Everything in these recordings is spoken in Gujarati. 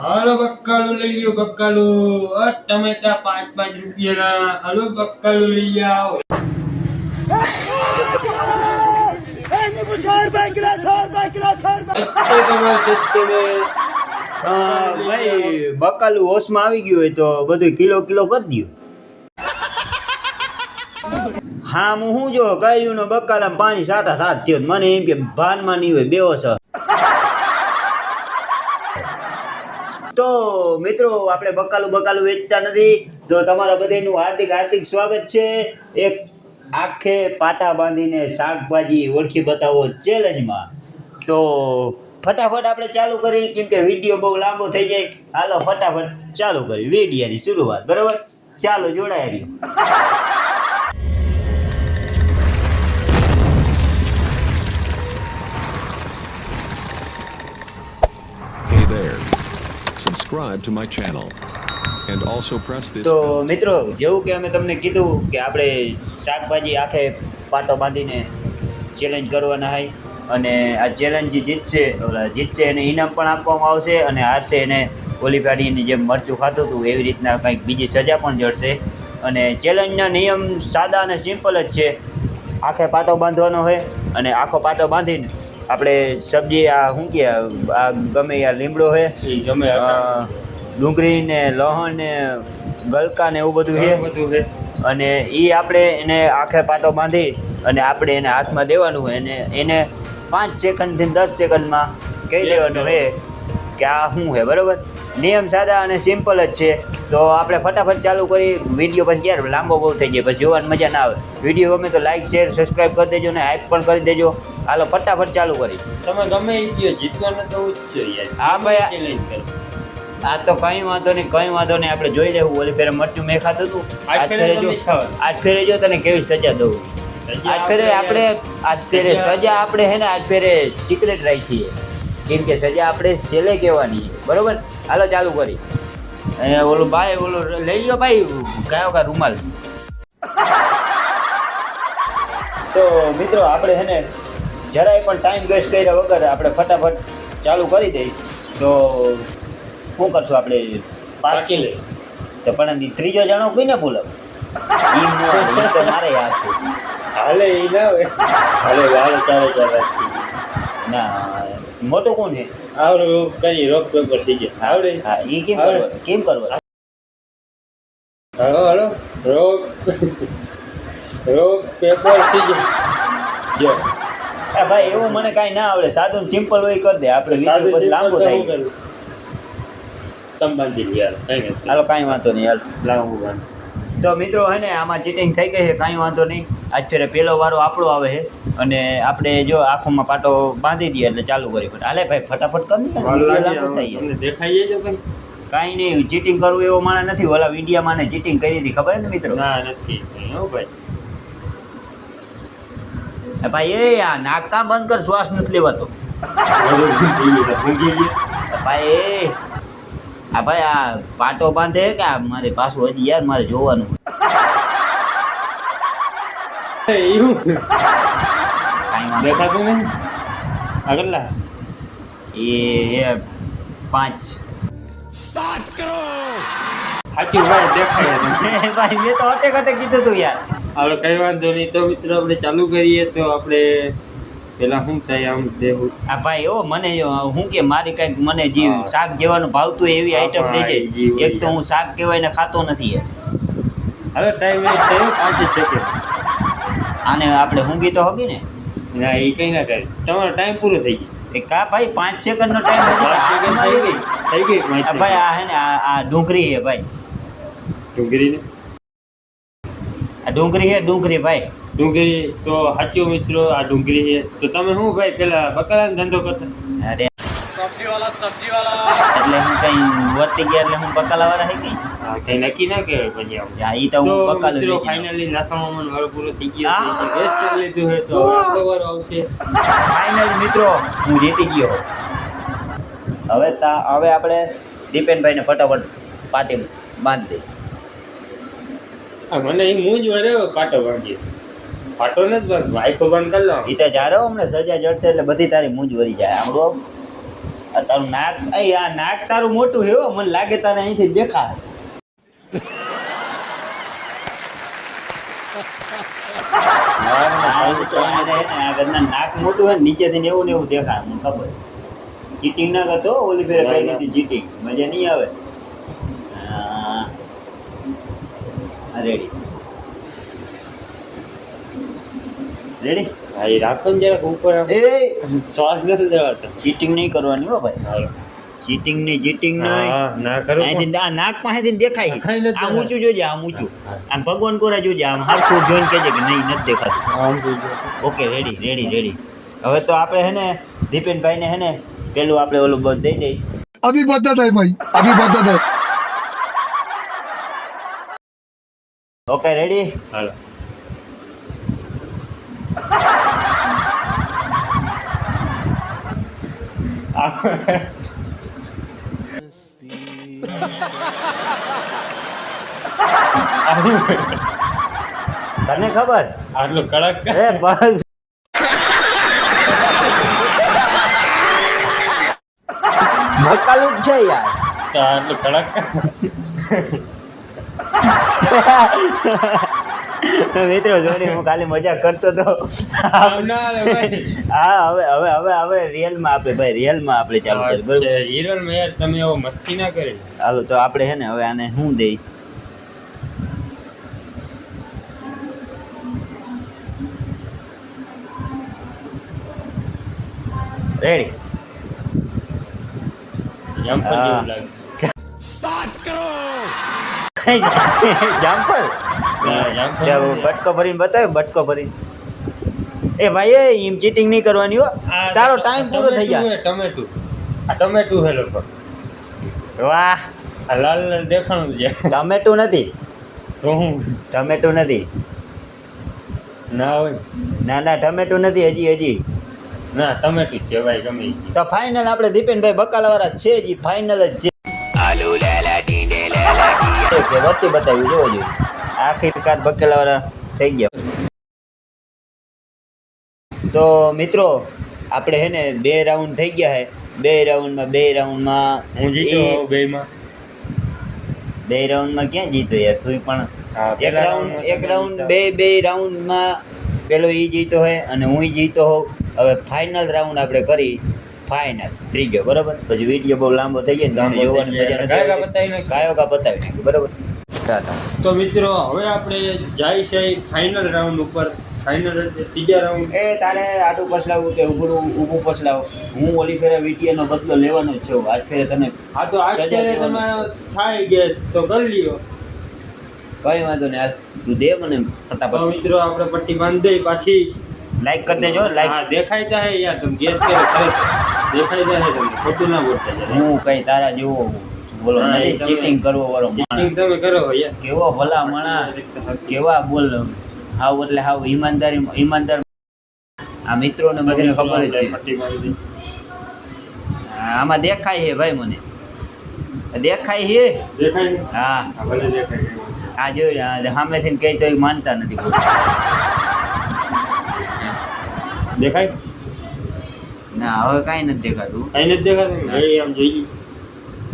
હાલો બક્કાલું લઈ લ્યો બક્કાલું. અ ટમેટા પાંચ પાંચ રૂપિયાના. હાલો બક્કાલું લઈ આવો. ભાઈ બકાલું હોશમાં આવી ગયું હોય તો બધું કિલો કિલો કરી દો હા હું જો કયું નો બકાલા પાણી સાટા સાટ થયો મને એમ કે ભાનમાં નહીં હોય બેવો છે તો મિત્રો, આપણે બકાલું બકાલું વેચતા નથી. તો તમારા બધાનું હાર્દિક હાર્દિક સ્વાગત છે. એક આખે પાટા બાંધીને શાકભાજી ઓળખી બતાવો ચેલેન્જમાં તો ફટાફટ આપણે ચાલુ કરી કેમ કે વીડિયો બહુ લાંબો થઈ જાય. હાલો, ફટાફટ ચાલુ કરી વિડીયાની શરૂઆત, બરાબર? ચાલો, જોડાયા રહ્યો. There. Subscribe to my channel. And also press this તો મિત્રો જેવું કે અમે તમને કીધું કે આપણે શાકભાજી આખે પાટો બાંધીને ચેલેન્જ કરવાના હોય અને આ ચેલેન્જ જે જીતશે ઓલા જીતશે એને ઇનામ પણ આપવામાં આવશે અને હારશે એને ઓલી પાડીની જેમ મરચું ખાતું હતું એવી રીતના કંઈક બીજી સજા પણ જડશે. અને ચેલેન્જના નિયમ સાદા અને સિમ્પલ જ છે. આખે પાટો બાંધવાનો હોય અને આખો પાટો બાંધીને આપણે સબ્જી આ શું કે આ ગમે આ લીમડો છે ડુંગળી ને લહણ ને ગલકા ને એવું બધું છે. બધું છે. અને એ આપણે એને આખે પાટો બાંધી અને આપણે એને હાથમાં દેવાનું હોય અને એને પાંચ સેકન્ડથી દસ સેકન્ડમાં કહી દેવાનું બરાબર. કે આ શું છે બરાબર? નિયમ સાદા અને સિમ્પલ જ છે. તો આપણે ફટાફટ ચાલુ કરી વીડિયો પછી યાર લાંબો બહુ થઈ જાય પછી જોવાની મજા ના આવે. વીડિયો ગમે તો લાઈક શેર સબસ્ક્રાઈબ કરી દેજો ને હાઈપ પણ કરી દેજો. હાલો ફટાફટ ચાલુ કરી. તમે ગમે એ જીતવાનું તો જ છું યાર. હા ભાઈ, આ- તો કઈ વાંધો નહીં કઈ વાંધો નહીં આપણે જોઈ લેવું. ઓલી ફેરે મરચું મેં ખાતું હતું. આજ ફેરે જો આજ ફેરે જો તને કેવી સજા દઉં. આજ ફેરે આપણે આજ ફેરે સજા- આપણે હે ને આજ ફેરે સિક્રેટ રાખીએ. કેમ કે સજા આપણે છેલ્લે કહેવાની બરોબર? હાલો ચાલુ કરી. એ ઓલું ભાઈ ઓલું લઈ લો ભાઈ કયો કા રૂમાલ? તો મિત્રો આપણે હે ને જરાય પણ ટાઈમ વેસ્ટ કર્યા વગર આપણે ફટાફટ ચાલુ કરી દઈ તો શું કરશું આપણે? પાછી લઈ તો પણ એની ત્રીજો જણો કોઈને બોલાવ? એ તો મારે યાદ છે. હાલે એ ના હોય. હાલે હાલે ચાલે ચાલે. ના મોટો કોણ છે? આવડું કરી રોક પેપર સીજે આવડે? હા એ કેમ કરવા? કેમ કરવા? Hello hello. Rock rock paper CJ જો. આ ભાઈ એવું મને કાંઈ ના આવડે. સાદું સિમ્પલ હોય કરી દે. આપણે લાંબો થાય. તમ બાંધી યાર કઈ હાલો કાંઈ વાંધો નહીં હાલ. લાંબુ બાંધ તો મિત્રો હે ને આમાં ચીટિંગ થઈ ગઈ છે કાંઈ વાંધો નહીં. આજ ફેરે પહેલો વારો આપણો આવે છે અને આપણે જો આંખોમાં પાટો બાંધી દઈએ એટલે ચાલુ કરી પડે. હાલે ભાઈ ફટાફટ કરી ને વાર વીડિયો લાગે લાંબો થાય તમને દેખાઈ જાય ભાઈ કાંઈ? નહીં ચીટિંગ કરવું એવો માણસ નથી. ઓલા વિડીયામાં ને ચીટિંગ કરી હતી ખબર ને મિત્રો? ના નથી. ભાઈ. ભાઈ એ આ નાક કાં બંધ કર શ્વાસ નથી લેવાતો. ભાઈ એ આ ભાઈ આ પાટો બાંધે કે આ મારે પાછું હજી યાર મારે જોવાનું. એવું દેખાતું નહીં. આ એ એ એ પાંચ. સાચું ભાઈ દેખાય ભાઈ મેં તો અટેક અટેક કીધું તું યાર. હવે કઈ વાંધો નહીં. તો મિત્રો આપણે ચાલુ કરીએ તો આપણે પેલા શું થાય આમ દેવું આ ભાઈ ઓ મને હું કે મારી કંઈક મને જે શાક જેવાનું ભાવતું એવી આઈટમ દેજે એક તો હું શાક કહેવાય ને ખાતો નથી હવે ટાઈમ એ થયો પાંચ છે કે આને આપણે ઊંઘી તો હોગી ને? ના એ કઈ ના કરે તમારો ટાઈમ પૂરો થઈ ગયો. એ કા ભાઈ પાંચ સેકન્ડ નો ટાઈમ પાંચ સેકન્ડ થઈ ગઈ થઈ ગઈ ભાઈ આ હે ને આ ડુંગળી હે ભાઈ. ડુંગળીને? આ ડુંગળી છે ડુંગળી ભાઈ. ડુંગળી તો સાચું મિત્રો આ ડુંગળી છે. તો તમે શું ભાઈ પેલા બકરાનો ધંધો કરતા? અરે. એટલે હું કઈ વર્તી ગયા એટલે હું બકાલા વાળા હે કઈ હા કઈ નક્કી ના કહેવાય પછી યા ઈ તો હું બકાલો મિત્રો ફાઇનલી નાસામાં વારો પૂરો થઈ ગયો. હા. કરી લીધું છે તો હવે આપણો વારો આવશે. ફાઇનલ મિત્રો હું જીતી ગયો. હવે તા હવે આપણે દીપેનભાઈને ફટાફટ પાટી બાંધી દઈ આ મને એ હું જ વર્યો પાટો બાંધી પાટો નથી બસ વાઈફો બંધ કરી લો. એ તો જારો અમને સજા જડશે એટલે બધી તારી મૂંજ વરી જાય. આપણું આ તારું નાક એ આ નાક તારું મોટું હે હો. મને લાગે તારે અહીંથી દેખાય. આ નાક મોટું હોય ને નીચેથી ને એવું ને એવું દેખાય મને ખબર. ચીટિંગ ના કરતો ઓલી ફેરે કઈ નથી ચીટિંગ. મજા નહીં આવે. રેડી રેડી હા રાખો ને જરાક ઉપર એ! શ્વાસ નથી લેવાતો. ચીટિંગ નહીં કરવાની હો ભાઈ. ચીટિંગ નહીં ચીટિંગ નહીં. ના કરો આ નાક પાસેથી દેખાય. આ ઊંચું જોજે આમ ઊંચું. આમ ભગવાન કોરા જોજે આમ હાથું જોઈને કહેજે કે નહીં નથી દેખાતું. ઓકે રેડી રેડી રેડી હવે તો આપણે હે ને દીપેનભાઈને હે ને પેલું આપણે ઓલું બધું દઈ દઈ અભી બધા થાય ભાઈ અભી બધા થાય ઓકે રેડી હાલો. તને ખબર? આટલું કડક? એ બસ. ભકાલું જ છે યાર. તો આટલું કડક? મિત્રો જોડી હું ખાલી મજા કરતો તો હા હવે હવે હવે હવે રિયલમાં આપણે ભાઈ રિયલમાં આપણે ચાલુ કરીએ બરોબર? હિરલમાં યાર તમે એવો મસ્તી ના કરી. હાલો તો આપણે હે ને હવે આને શું દઈ? રેડી. જેવું લાગે. જામફળ હા, જામફળ? બટકો ભરીને બતાવ્યો બટકો ભરીને. એ ભાઈ એ એમ ચીટિંગ નહીં કરવાની હો. તારો ટાઈમ પૂરો થઈ જાય. ટમેટું. આ ટમેટું હે લોકો વાહ. આ લાલ લાલ દેખાણું છે. ટમેટું નથી. તો હું? ટમેટું નથી. ના હોય. ના ના ટમેટું નથી હજી હજી. ના ટમેટું છે ભાઈ ગમે તો ફાઇનલ આપણે દીપેનભાઈ બકાલાવાળા છે જ ફાઇનલ જ છે. કે વચ્ચે બતાવ્યું જોવો જોઈએ. આખિરકાર બકેલાવાળા થઈ ગયા. તો મિત્રો આપણે હે ને બે રાઉન્ડ થઈ ગયા હે. બે રાઉન્ડમાં બે રાઉન્ડમાં હું જીત્યો બેયમાં. બે રાઉન્ડમાં ક્યાં જીતો યાર? તું પણ એક રાઉન્ડ એક રાઉન્ડ બે બે રાઉન્ડમાં પેલો ઈ જીતો હોય અને હું જીતો હોઉં. હવે ફાઇનલ રાઉન્ડ આપણે કરી. ફાઇનલ ત્રીજો બરાબર? પછી વીડિયો બહુ લાંબો થઈ તમને લાંબો જોવાની મજા નથી ગાયકા બતાવી આવતી. બતાવી નાખી બરાબર? તો મિત્રો હવે આપણે જાય છે ફાઇનલ રાઉન્ડ ઉપર. ફાઇનલ ત્રીજા રાઉન્ડ એ તારે આટું પછલાવું કે ઊભું ઊભું પછલાવ હું ઓલી ફેરે વીટીએનો બદલો લેવાનો જ છું. આજ ફેરે તને હા તો સજા અત્યારે તમારો થાય ગેસ તો કરી લ્યો. કઈ વાંધો નહીં યાર તું દે મને ફટાફટ. મિત્રો આપણે પટ્ટી બાંધી પાછી. લાઈક કરી દેજો લાઈક દેખાય જાય યાર તમે ગેસ કરો. દેખાય જાય તમને ખોટું ના બોલતા જરા. હું કઈ તારા જેવો બોલો ચીટિંગ કરવો વાળો ચીટિંગ તમે કરો યાર. કેવો ભલા માણા કેવા બોલ હાવ એટલે હાવ ઈમાનદારી ઈમાનદાર. આ મિત્રોને બધાને ખબર જ છે. આમાં દેખાય છે ભાઈ મને. દેખાય છે દેખાય હા. હા ભલે દેખાય આ જોયું સામેથી કહી તો માનતા નથી દેખાય? ના હવે કઈ નથી દેખાતું. કઈ નથી દેખાતું રેડી આમ જોઈએ.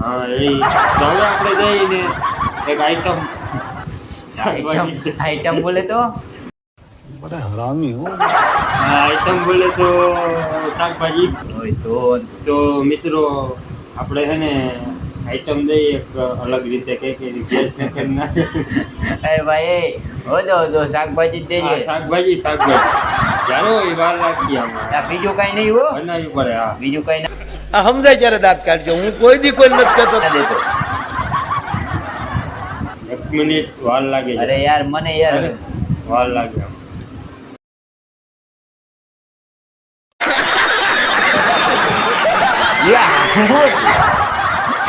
હા રેડી. તો આપણે જઈને એક આઈટમ આઈટમ બોલે તો? બધા હરામી હો. આઈટમ બોલે તો શાકભાજી. હોય તો. તો મિત્રો આપણે છે ને આઈટમ દઈએ એક અલગ રીતે કે કે ગેસ ને કરના એ ભાઈ હોદો હોદો શાકભાજી દેજે. શાકભાજી શાકભાજી. જાણો એ વાર રાખી આમાં. આ બીજું કઈ નહીં હો. બનાવી પડે હા. બીજું કઈ આ સમજાય જ્યારે દાંત કાઢજો. હું કોઈ દી કોઈ નથી કહેતો. દેતો. એક મિનિટ વાર લાગે અરે યાર મને યાર. વાર લાગે આમ.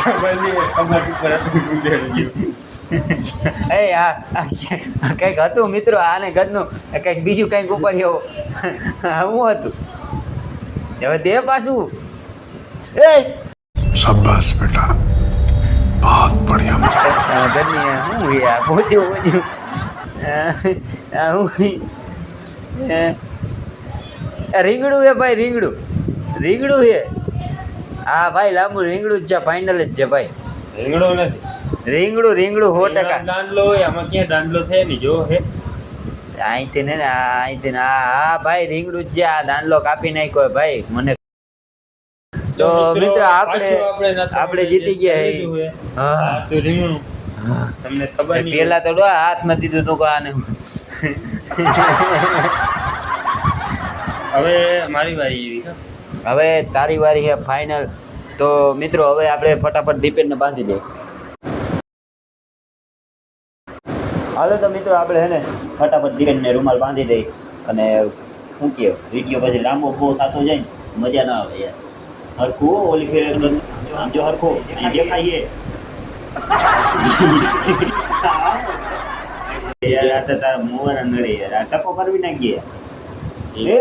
એ આ કંઈક હતું મિત્રો આને ઘરનું કંઈક બીજું કંઈક ઉપાડ્યો. આવું હતું? હવે દે પાછું. એ! શાબાશ બેટા. બહુત બઢિયા ઘરની હું યાર પહોંચ્યું પહોંચ્યું હું રીંગડું હે ભાઈ રીંગડું રીંગડું હે. હા ભાઈ લાંબુ રીંગણું જ છે ફાઇનલ જ છે ભાઈ. રીંગડું નથી. રીંગણું રીંગણું સો ટકા. દાંડલો હોય આમાં ક્યાં દાંડલો થાય ને જો હે. અહીંથી ને અહીંથી ને હા ભાઈ રીંગણું જ છે આ દાંડલો કાપી નાખ્યો ભાઈ મને. તો મિત્ર આપણે આપણે જીતી ગયા હે. તો રીંગણું. તમને ખબર નહીં પેલા તો ડો હાથમાં દીધું તું આને હવે મારી વારી એવી. હવે તારી વારી છે ફાઇનલ તો મિત્રો, હવે આપણે ફટાફટ દીપેનને બાંધી દઈએ. હાલો તો મિત્રો, આપણે હે ને ફટાફટ દીપેનને રૂમાલ બાંધી દઈએ અને શું કહે વીડિયો પછી લાંબો બહુ થતો જાય ને, મજા ના આવે યાર. હરખું ઓલી ફેર આમ જો હરખું દેખાઈએ. યાર, આ તો તારા મોવાના નડે યાર. આ ટકો કરવી નાખીએ એ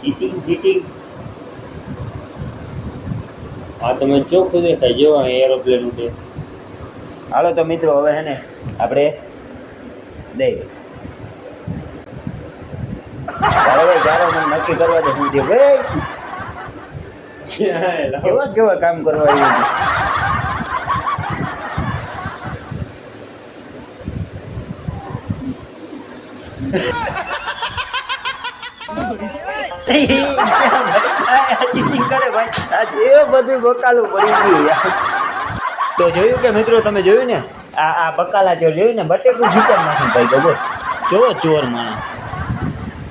ચીટિંગ ચીટિંગ આ તમે ચોખ્ખું દેખાય જો એરોપ્લેન ઉડે. હાલો તો મિત્રો, હવે હે ને આપણે દઈ. નક્કી કરવા દે, હું દે ભાઈ કેવા કેવા કામ કરવા આવ્યું? ચીટિંગ કરે ભાઈ આ બધું બકાલું પડી ગયું તો જોયું કે મિત્રો તમે જોયું ને? આ આ બકાલા ચોર જોયું ને બટેકું જીતર નાખી ભાઈ ગબર જોવો ચોર માણસ.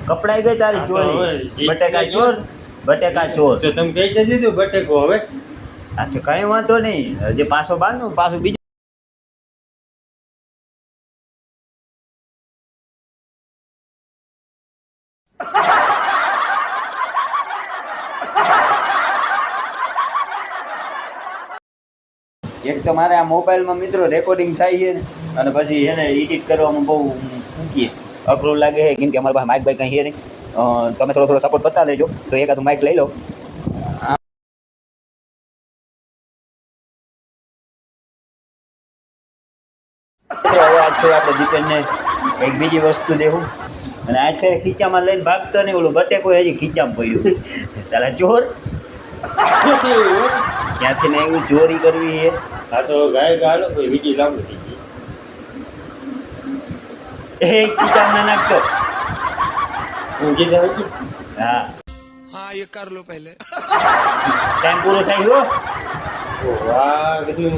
કપડાઈ ગઈ તારી ચોરી. બટેકા ચોર બટેકા ચોર. તો તમે કહી દીધું બટેકો હવે? આ તો કઈ વાંધો નહીં. જે પાછો બાંધું પાછું બીજું એક તો મારે આ મોબાઈલમાં મિત્રો રેકોર્ડિંગ થાય છે અને પછી એને એડિટ કરવામાં બહુ શું અઘરું લાગે છે, કેમ કે અમારા પાસે માઇક ભાઈ કંઈ છે નહીં. તમે થોડો થોડો સપોર્ટ કરતા લેજો. તો એકાદ માઇક લઈ લો. હવે આપણે દીપેનને એક બીજી વસ્તુ દેવું. અને આજ ફેર ખીચામાં લઈને ભાગતો નહીં, ઓલું બટેકો હજી ખીચામાં પડ્યું. સારા ચોર. ક્યાંથી ને એવું ચોરી કરવી છે? આ તો ગાય ગાલો કોઈ બીજી લાંબુ થઈ ગઈ. એ કીધા નાખતો. હું કીધા હા. હા એ કર લો પહેલે. ટાઈમ પૂરો થઈ ગયો? વાહ કીધું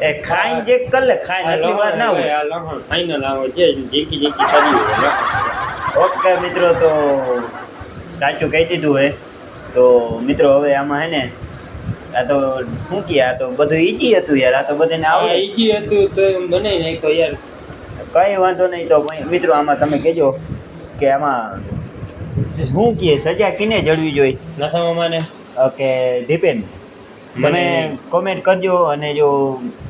એ ખાઈને જે કલે ખાઈને એટલી વાર ના હોય આ લખણ ફાઈનલ આવે જે જેકી જેકી કરી ઓકે મિત્રો તો સાચું કહી દીધું હે. તો મિત્રો હવે આમાં હે ને આ તો શું કહે આ તો બધું ઈજી હતું યાર આ તો બધાને આવડે. ઈજી હતું તો એમ બનાવી નાખ્યો યાર. કઈ વાંધો નહીં તો મિત્રો આમાં તમે કહેજો કે આમાં શું કહે સજા કિને જડવી જોઈએ? નથામાં માને ઓકે દીપેન તમે મને- કોમેન્ટ કરજો અને જો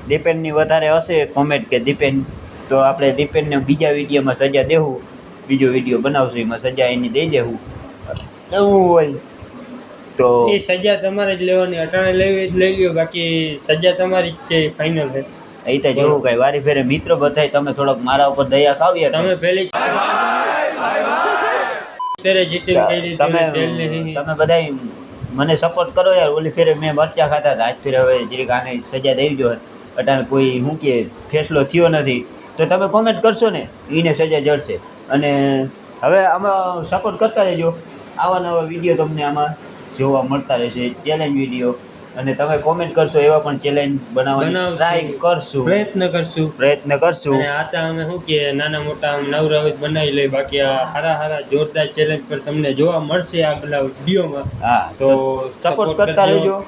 દીપેનની વધારે હશે કોમેન્ટ કે દીપેન તો આપણે દીપેનને બીજા વિડીયોમાં સજા દેવું બીજો વીડિયો બનાવશું એમાં સજા એની દઈ દેવું એવું હોય. તો એ સજા તમારે જ લેવાની અટાણે લેવી જ લઈ લ્યો બાકી સજા તમારી જ છે ફાઇનલ છે. એ તો જેવું કઈ વારી ફેરે મિત્ર બધાય તમે થોડોક મારા ઉપર દયા ખાવી તમે પહેલી ત્યારે ચીટિંગ કરી તમે તમે બધાય મને સપોર્ટ કરો યાર ઓલી ફેરે મેં મરચા ખાતા હતા આજ ફેરે હવે જરીક આને સજા દેવી જોઈએ અટાણે કોઈ હું કે ફેસલો થયો નથી. તો તમે કોમેન્ટ કરશો ને એને સજા જડશે. અને હવે આમાં સપોર્ટ કરતા રહેજો. આવા નવા વીડિયો તમને આમાં જોવા મળતા રહેશે ચેલેન્જ વીડિયો અને તમે કોમેન્ટ કરશો એવા પણ ચેલેન્જ બનાવવાની. ટ્રાય કરશું. પ્રયત્ન કરશું. પ્રયત્ન કરશું. અને આ તો અમે શું કે નાના મોટા આમ નવરા હોય બનાવી લઈ બાકી આ હારા હારા જોરદાર ચેલેન્જ પર તમને જોવા મળશે આગલા વિડીયોમાં. હા તો સપોર્ટ કરતા કરજો. રહેજો.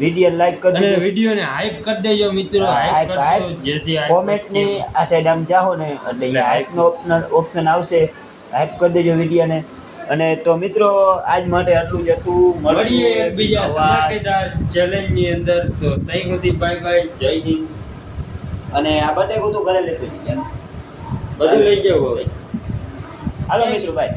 વીડિયો લાઈક કરી અને વિડીયોને હાઈપ કરી દેજો મિત્રો. હાઈપ કરશો જેથી કોમેન્ટની આ સાઈડ આમ જાઓ ને એટલે હાઈપનો ઓપ્શન ઓપ્શન આવશે. હાઈપ કરી દેજો વિડીયોને અને તો મિત્રો આજ માટે આટલું જ હતું. મળીએ એકબીજા ધમાકેદાર ચેલેન્જની અંદર. તો તઈ સુધી બાય બાય જય હિન્દ. અને આ બટેકું તો ઘરે લેતું. બધું લઈ જવું હવે. હાલો મિત્રો બાય